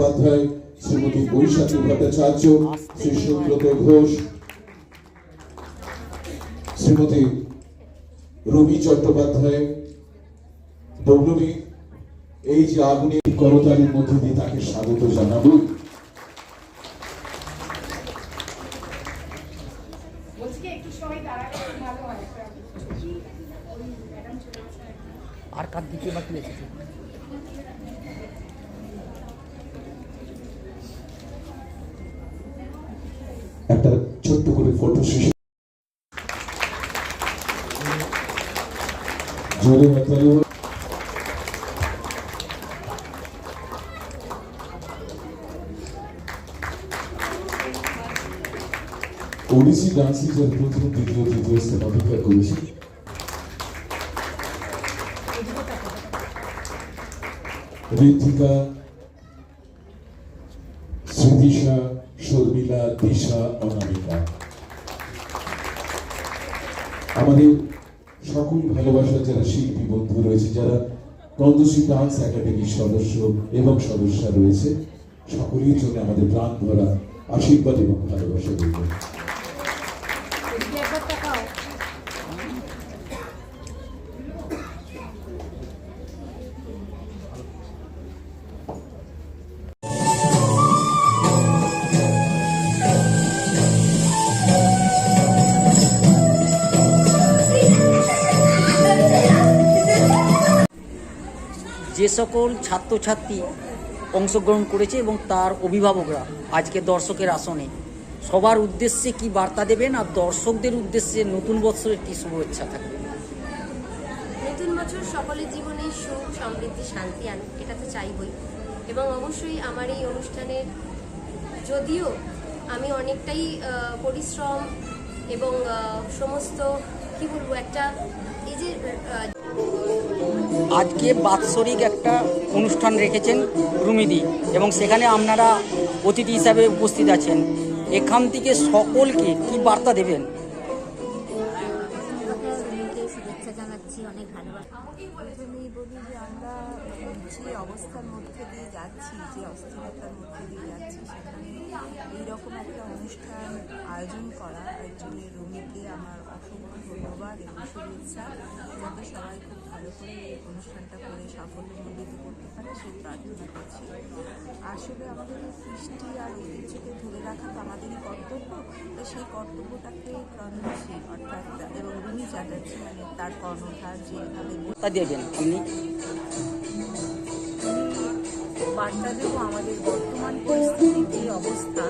বন্দ্যোপাধ্যায় শ্রীমতী বৈশাখী ভট্টাচার্য শ্রী সুব্রত ঘোষ শ্রীমতী রবি চট্টোপাধ্যায় পৌলমী এই যে আগুনে করতালির মধ্যে দিয়ে তাকে স্বাগত জানাব। আর কার দিকে বা কি একটা ছোট্ট করে ফটো শেষে জোরে। ওড়িশি ডান্সি যার প্রথম দ্বিতীয় তৃতীয় স্থান অধিকার করেছে ঋতিকা স্মৃতিশা আমাদের সকল ভালোবাসা যারা শিল্পী বন্ধু রয়েছে, যারা কন্দসী ডান্স একাডেমির সদস্য এবং সদস্যরা রয়েছে, সকলের জন্য আমাদের প্রাণ ভরা আশীর্বাদ এবং ভালোবাসা যে সকল ছাত্রছাত্রী অংশগ্রহণ করেছে এবং তার অভিভাবকরা আজকে দর্শকের আসনে, সবার উদ্দেশ্যে কি বার্তা দেবেন আর দর্শকদের উদ্দেশ্যে নতুন বৎসরের কি শুভেচ্ছা থাকবে? নতুন বছর সকলের জীবনে সুখ, সমৃদ্ধি, শান্তি আনুক এটা তো চাইবই। এবং অবশ্যই আমার এই অনুষ্ঠানের যদিও আমি অনেকটাই পরিশ্রম এবং সমস্ত, কি বলব, একটা এই যে আজকে বাৎসরিক একটা অনুষ্ঠান রেখেছেন রুমিদি এবং সেখানে আপনারা অতিথি হিসাবে উপস্থিত আছেন। এখান থেকে সকলকে কি বার্তা দেবেন? প্রথমেই বলি যে আমরা যে অবস্থার মধ্যে দিয়ে যাচ্ছি, যে অস্থিরতার মধ্যে দিয়ে যাচ্ছি, সেখানে এইরকম একটা অনুষ্ঠান আয়োজন করা এর জন্য রুমিকে আমার অসংখ্য ধন্যবাদ এবং শুভেচ্ছা। যাতে সবাই খুব ভালো করে এই অনুষ্ঠানটা করে সাফল্যমণ্ডিত করতে পারে, সেই প্রার্থনা করছি। আসলে আমাদের এই কৃষ্টি আর ঐতিহ্যকে ধরে রাখা তো আমাদেরই কর্তব্য তো সেই কর্তব্যটাকে কর্মশী অর্থাৎ এবং রুমি চ্যাটার্জি মানে তার কর্ণধার যেভাবে বার্তা দেবেন আপনি। বার্তা দেবো, আমাদের বর্তমান পরিস্থিতির যে অবস্থা?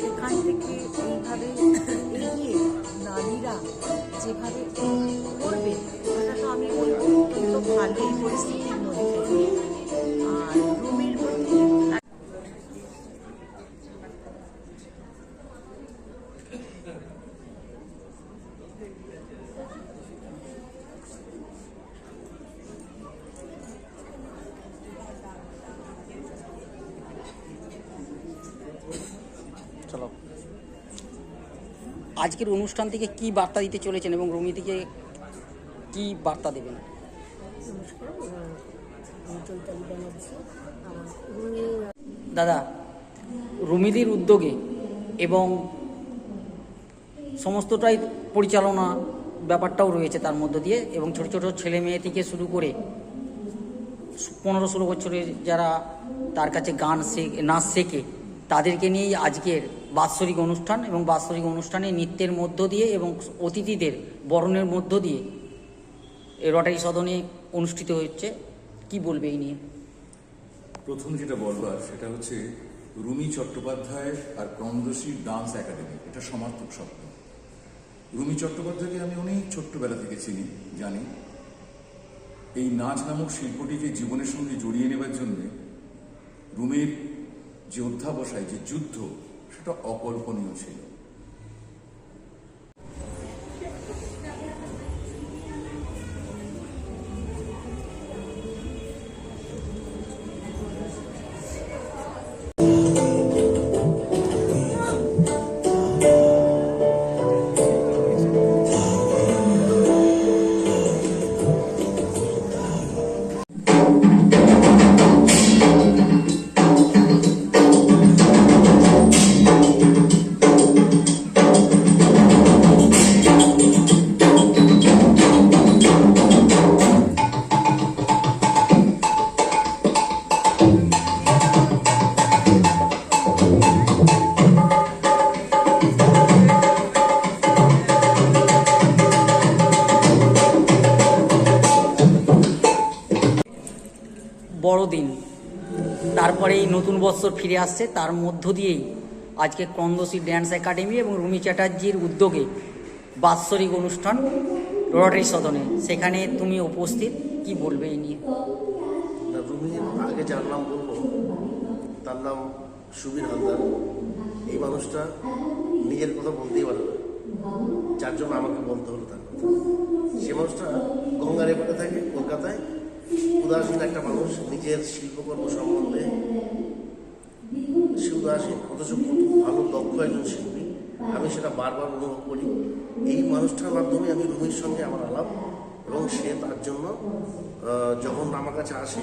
সেখান থেকে এইভাবে এগিয়ে নারীরা যেভাবে করবে, সেটা তো আমি বলব অত্যন্ত ভালো এই পরিস্থিতির আজকের অনুষ্ঠান থেকে কি বার্তা দিতে চলেছেন এবং রুমি থেকে কি বার্তা দেবেন? দাদা রুমিদির উদ্যোগে এবং সমস্তটাই পরিচালনা ব্যাপারটাও রয়েছে তার মধ্য দিয়ে এবং ছোট ছোট ছেলে মেয়ে থেকে শুরু করে পনেরো ষোলো বছরের যারা তার কাছে গান শেখে নাচ শেখে তাদেরকে নিয়েই আজকের বাৎসরিক অনুষ্ঠান এবং বাৎসরিক অনুষ্ঠানে নৃত্যের মধ্য দিয়ে এবং অতিথিদের বরণের মধ্য দিয়ে রটারি সদনে অনুষ্ঠিত হচ্ছে। কি বলবে এই নিয়ে? প্রথম যেটা বলবার, সেটা হচ্ছে রুমি চট্টোপাধ্যায় আর ক্রন্দশী ডান্স একাডেমি, এটা সমার্থক শব্দ রুমি চট্টোপাধ্যায়কে আমি অনেক ছোট্টবেলা থেকে চিনি, জানি। এই নাচ নামক শিল্পটিকে জীবনের সঙ্গে জড়িয়ে নেবার জন্যে রুমির যে অধ্যাবসায়, যে যুদ্ধ সেটা অকল্পনীয় ছিল। বড়দিন তারপরে এই নতুন বৎসর ফিরে আসছে তার মধ্য দিয়েই আজকে ক্রন্দশী ড্যান্স একাডেমি এবং রুমি চ্যাটার্জির উদ্যোগে বাৎসরিক অনুষ্ঠান রটারি সদনে। সেখানে তুমি উপস্থিত কি বলবে এই নিয়ে? না, রুমির আগে যার নাম বলব তার নাম সুবীর হালদার। এই মানুষটা নিজের কথা বলতেই পারে না। যার জন্য আমাকে বলতে হলো তার কথা। সে মানুষটা গঙ্গার এপারে থাকে কলকাতায় উদাসীন একটা মানুষ, নিজের শিল্পকর্ম সম্বন্ধে সে উদাসীন, অথচ খুব ভালো, দক্ষ একজন শিল্পী। আমি সেটা বারবার অনুভব করি। এই মানুষটার মাধ্যমে আমি রুমির সঙ্গে আমার আলাপ, এবং সে তার জন্য যখন আমার কাছে আসে